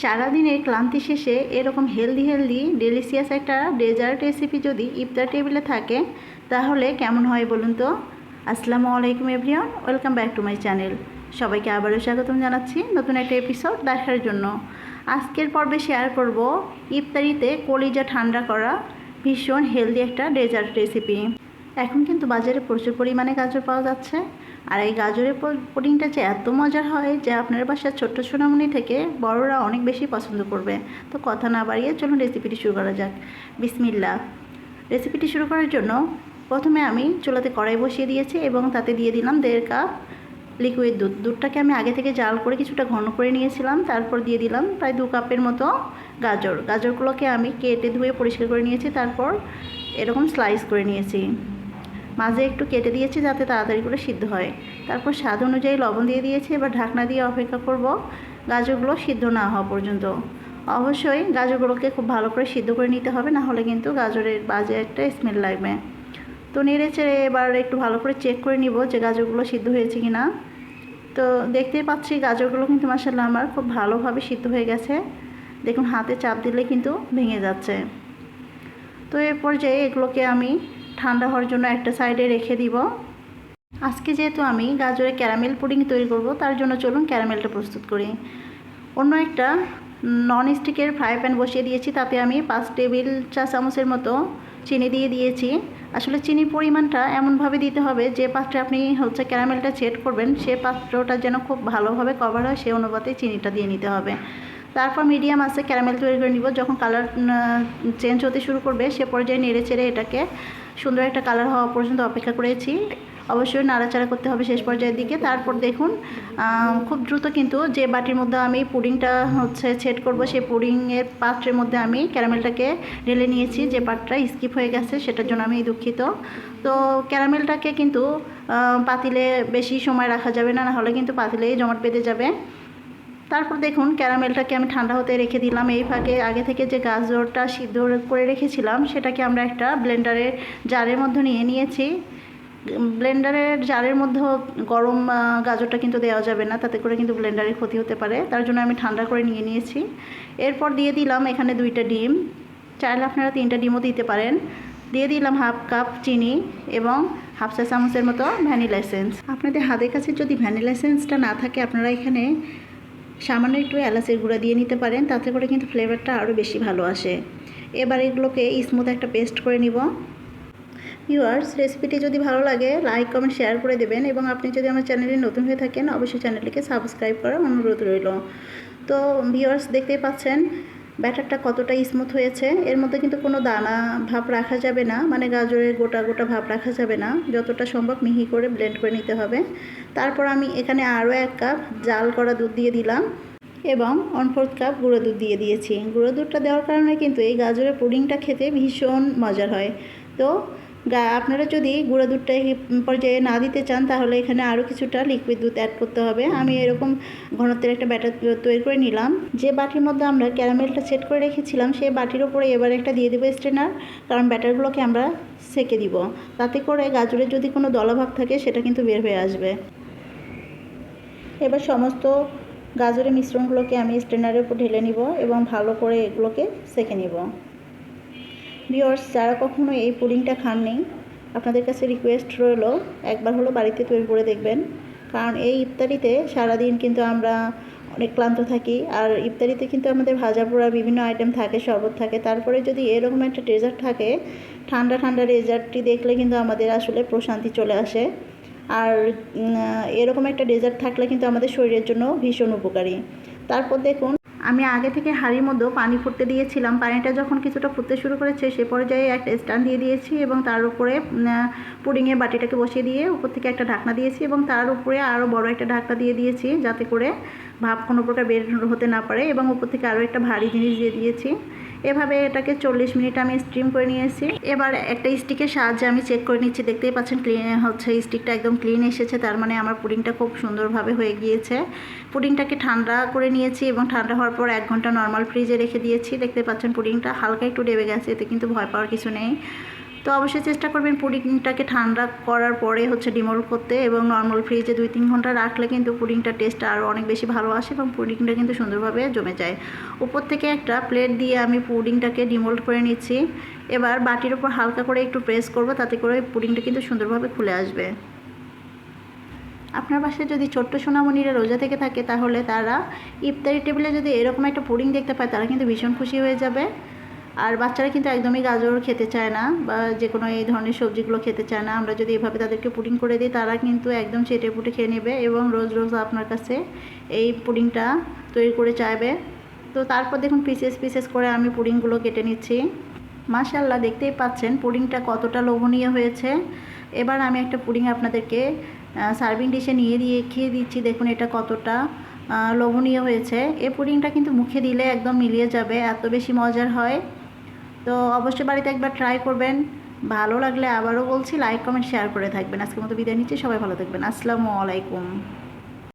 সারাদিনের ক্লান্তি শেষে এরকম হেলদি হেলদি ডেলিসিয়াস একটা ডেজার্ট রেসিপি যদি ইফতার টেবিলে থাকে, তাহলে কেমন হয় বলুন তো? আসসালামু আলাইকুম everyone welcome back to my channel সবাইকে আবারও স্বাগতম জানাচ্ছি নতুন একটা এপিসোড দেখার জন্য। আজকের পর্বে শেয়ার করব ইফতারিতে কলিজা ঠান্ডা করা ভীষণ হেলদি একটা ডেজার্ট রেসিপি এখন কিন্তু বাজারে প্রচুর পরিমাণে গাজর পাওয়া যাচ্ছে। আর এই গাজরের পুডিংটা যে এত মজার হয় যে আপনার বাসার ছোট্ট সোনামণি থেকে বড়রা অনেক বেশি পছন্দ করবে। তো কথা না বাড়িয়ে চলুন রেসিপিটি শুরু করা যাক। বিসমিল্লা রেসিপিটি শুরু করার জন্য প্রথমে আমি চুলাতে কড়াই বসিয়ে দিয়েছি এবং তাতে দিয়ে দিলাম দেড় কাপ লিকুইড দুধ। দুধটাকে আমি আগে থেকে জাল করে কিছুটা ঘন করে নিয়েছিলাম, তারপর দিয়ে দিলাম প্রায় দু কাপের মতো গাজর। গাজরগুলোকে আমি কেটে ধুয়ে পরিষ্কার করে নিয়েছি, তারপর এরকম স্লাইস করে নিয়েছি। মাঝে একটু কেটে দিয়েছি যাতে তাড়াতাড়ি করে সিদ্ধ হয়। তারপর স্বাদ অনুযায়ী লবণ দিয়ে দিয়েছি। এবার ঢাকনা দিয়ে অপেক্ষা করব গাজরগুলো সিদ্ধ না হওয়া পর্যন্ত। অবশ্যই গাজরগুলোকে খুব ভালো করে সিদ্ধ করে নিতে হবে, না হলে কিন্তু গাজরের বাজে একটা স্মেল লাগবে। তো নেড়ে এবার একটু ভালো করে চেক করে নিব যে গাজরগুলো সিদ্ধ হয়েছে কি না তো দেখতেই পাচ্ছি গাজরগুলো কিন্তু মাসাল্লাহ আমার খুব ভালোভাবে সিদ্ধ হয়ে গেছে। দেখুন হাতে চাপ দিলে কিন্তু ভেঙে যাচ্ছে। তো এর পর্যায়ে এগুলোকে আমি ঠান্ডা হওয়ার জন্য একটা সাইডে রেখে দিব। আজকে যেহেতু আমি গাজরের ক্যারামেল পুডিং তৈরি করব, তার জন্য চলুন ক্যারামেলটা প্রস্তুত করি। অন্য একটা নন স্টিকের ফ্রাই প্যান বসিয়ে দিয়েছি, তাতে আমি পাঁচ টেবিল চা চামচের মতো চিনি দিয়ে দিয়েছি। আসলে চিনির পরিমাণটা এমনভাবে দিতে হবে, যে পাত্রে আপনি হচ্ছে ক্যারামেলটা সেট করবেন, সে পাত্রটা যেন খুব ভালোভাবে কভার হয় সেই অনুপাতে চিনিটা দিয়ে নিতে হবে। তারপর মিডিয়াম আছে, ক্যারামেল তৈরি করে নিব। যখন কালার চেঞ্জ হতে শুরু করবে, সে পর্যায়ে নেড়ে চেড়ে এটাকে সুন্দর একটা কালার হওয়া পর্যন্ত অপেক্ষা করেছি। অবশ্যই নাড়াচাড়া করতে হবে শেষ পর্যায়ের দিকে। তারপর দেখুন খুব দ্রুত কিন্তু যে বাটির মধ্যে আমি পুডিংটা হচ্ছে ছেট করব, সেই পুডিংয়ের পাত্রের মধ্যে আমি ক্যারামেলটাকে ঢেলে নিয়েছি। যে পাটটা স্কিপ হয়ে গেছে, সেটার জন্য আমি দুঃখিত। তো ক্যারামেলটাকে কিন্তু পাতিলে বেশি সময় রাখা যাবে না, নাহলে কিন্তু পাতিলেই জমাট পেতে যাবে। তারপর দেখুন ক্যারামেলটাকে আমি ঠান্ডা হতে রেখে দিলাম। এই ফাঁকে আগে থেকে যে গাজরটা সিদ্ধ করে রেখেছিলাম, সেটাকে আমরা একটা ব্লেন্ডারের জারের মধ্যে নিয়ে নিয়েছি। ব্লেন্ডারের জারের মধ্যেও গরম গাজরটা কিন্তু দেওয়া যাবে না, তাতে করে কিন্তু ব্লেন্ডারের ক্ষতি হতে পারে। তার জন্য আমি ঠান্ডা করে নিয়ে নিয়েছি। এরপর দিয়ে দিলাম এখানে দুইটা ডিম। চাইলে আপনারা তিনটা ডিমও দিতে পারেন। দিয়ে দিলাম হাফ কাপ চিনি এবং হাফ চা চামচের মতো ভ্যানিলা এসেন্স। আপনাদের হাতের কাছে যদি ভ্যানিলা এসেন্সটা না থাকে, আপনারা এখানে সামান্য একটু এলাচের গুঁড়া দিয়ে নিতে পারেন, তাতে করে কিন্তু ফ্লেভারটা আরও বেশি ভালো আসে। এবার এগুলোকে স্মুথ একটা পেস্ট করে নিব। ভিউয়ার্স রেসিপিটি যদি ভালো লাগে লাইক কমেন্ট শেয়ার করে দেবেন এবং আপনি যদি আমার চ্যানেলে নতুন হয়ে থাকেন, অবশ্যই চ্যানেলটিকে সাবস্ক্রাইব করার অনুরোধ রইল। তো ভিউয়ার্স দেখতেই পাচ্ছেন ব্যাটারটা কতটা স্মুথ হয়েছে, এর মধ্যে কিন্তু কোনো দানা ভাব রাখা যাবে না মানে গাজরের গোটা গোটা ভাব রাখা যাবে না, যতটা সম্ভব মিহি করে ব্লেন্ড করে নিতে হবে। তারপর আমি এখানে আরও এক কাপ জাল করা দুধ দিয়ে দিলাম এবং ওয়ান ফোর্থ কাপ গুঁড়ো দুধ দিয়ে দিয়েছি। গুঁড়ো দুধটা দেওয়ার কারণে কিন্তু এই গাজরের পুডিংটা খেতে ভীষণ মজার হয়। তো আপনারা যদি গুঁড়ো দুধটা পর্যায়ে না দিতে চান, তাহলে এখানে আরও কিছুটা লিকুইড দুধ অ্যাড করতে হবে। আমি এরকম ঘনত্বের একটা ব্যাটার তৈরি করে নিলাম। যে বাটির মধ্যে আমরা ক্যারামেলটা সেট করে রেখেছিলাম, সেই বাটির ওপরে এবার একটা দিয়ে দেবো স্ট্রেনার কারণ ব্যাটারগুলোকে আমরা সেকে দিব। তাতে করে গাজরের যদি কোনো দলাভাব থাকে, সেটা কিন্তু বের হয়ে আসবে। এবার সমস্ত গাজরের মিশ্রণগুলোকে আমি স্ট্রেনারের উপর ঢেলে নিব এবং ভালো করে এগুলোকে সেকে নিব। ভিওর্স যারা কখনো এই পুডিংটা খাননি, আপনাদের কাছে রিকোয়েস্ট রইল, একবার হলো বাড়িতে তৈরি করে দেখবেন। কারণ এই ইফতারিতে সারাদিন কিন্তু আমরা অনেক ক্লান্ত থাকি, আর ইফতারিতে কিন্তু আমাদের ভাজা পোড়া বিভিন্ন আইটেম থাকে, শরবত থাকে। তারপরে যদি এরকম একটা ডেজার্ট থাকে, ঠান্ডা ঠান্ডা ডেজার্টটি দেখলে কিন্তু আমাদের আসলে প্রশান্তি চলে আসে। আর এরকম একটা ডেজার্ট থাকলে কিন্তু আমাদের শরীরের জন্য ভীষণ উপকারী। তারপর দেখুন আমি আগে থেকে হাঁড়ির মধ্যেও পানি ফুটতে দিয়েছিলাম। পানিটা যখন কিছুটা ফুটতে শুরু করেছে, সে পর্যায়ে একটা স্ট্যান্ড দিয়ে দিয়েছি এবং তার উপরে পুডিংয়ের বাটিটাকে বসিয়ে দিয়ে উপর থেকে একটা ঢাকনা দিয়েছি এবং তার উপরে আরও বড় একটা ঢাকনা দিয়ে দিয়েছি যাতে করে ভাপ কোনো প্রকার বের হতে না পারে এবং উপর থেকে আরও একটা ভারী জিনিস দিয়ে দিয়েছি। এভাবে এটাকে চল্লিশ মিনিট আমি স্টিম করে নিয়েছি। এবার একটা স্টিকের সাহায্যে আমি চেক করে নিচ্ছি। দেখতেই পাচ্ছেন ক্লিন হচ্ছে, স্টিকটা একদম ক্লিন এসেছে। তার মানে আমার পুডিংটা খুব সুন্দরভাবে হয়ে গিয়েছে। পুডিংটাকে ঠান্ডা করে নিয়েছি এবং ঠান্ডা হওয়ার পর এক ঘণ্টা নর্মাল ফ্রিজে রেখে দিয়েছি। দেখতে পাচ্ছেন পুডিংটা হালকা একটু ডেবে গেছে, এতে কিন্তু ভয় পাওয়ার কিছু নেই। তো অবশ্যই চেষ্টা করবেন পুডিংটাকে ঠান্ডা করার পরে হচ্ছে ডিমোল করতে এবং নর্মাল ফ্রিজে দুই তিন ঘণ্টা রাখলে কিন্তু পুডিংটার টেস্টটা আরও অনেক বেশি ভালো আসে এবং পুডিংটা কিন্তু সুন্দরভাবে জমে যায়। উপর থেকে একটা প্লেট দিয়ে আমি পুডিংটাকে ডিমোল্ড করে নিচ্ছি। এবার বাটির উপর হালকা করে একটু প্রেস করব, তাতে করে পুডিংটা কিন্তু সুন্দরভাবে খুলে আসবে। আপনার বাসায় যদি ছোট্ট সোনামণিরা রোজা থেকে থাকে তাহলে তারা ইফতারি টেবিলে যদি এরকম একটা পুডিং দেখতে পায়, তারা কিন্তু ভীষণ খুশি হয়ে যাবে। আর বাচ্চারা কিন্তু একদমই গাজর খেতে চায় না বা যে কোনো এই ধরনের সবজিগুলো খেতে চায় না। আমরা যদি এভাবে তাদেরকে পুডিং করে দিই, তারা কিন্তু একদম চেটে পুটে খেয়ে নেবে এবং রোজ রোজ আপনার কাছে এই পুডিংটা তৈরি করে চাইবে। তো তারপর দেখুন পিসেস পিসেস করে আমি পুডিংগুলো কেটে নিচ্ছি। মাশাল্লাহ দেখতেই পাচ্ছেন পুডিংটা কতটা লোভনীয় হয়েছে। এবার আমি একটা পুডিং আপনাদেরকে সার্ভিং ডিশে নিয়ে দিয়ে খেয়ে দিচ্ছি। দেখুন এটা কতটা লোভনীয় হয়েছে। এ পুডিংটা কিন্তু মুখে দিলে একদম মিলিয়ে যাবে, এত বেশি মজার হয়। তো অবশ্যই বাড়িতে একবার ট্রাই করবেন। ভালো লাগলে আবারও বলছি লাইক কমেন্ট শেয়ার করে থাকবেন। আজকের মতো বিদায় নিচ্ছি। সবাই ভালো থাকবেন। আসসালামু আলাইকুম।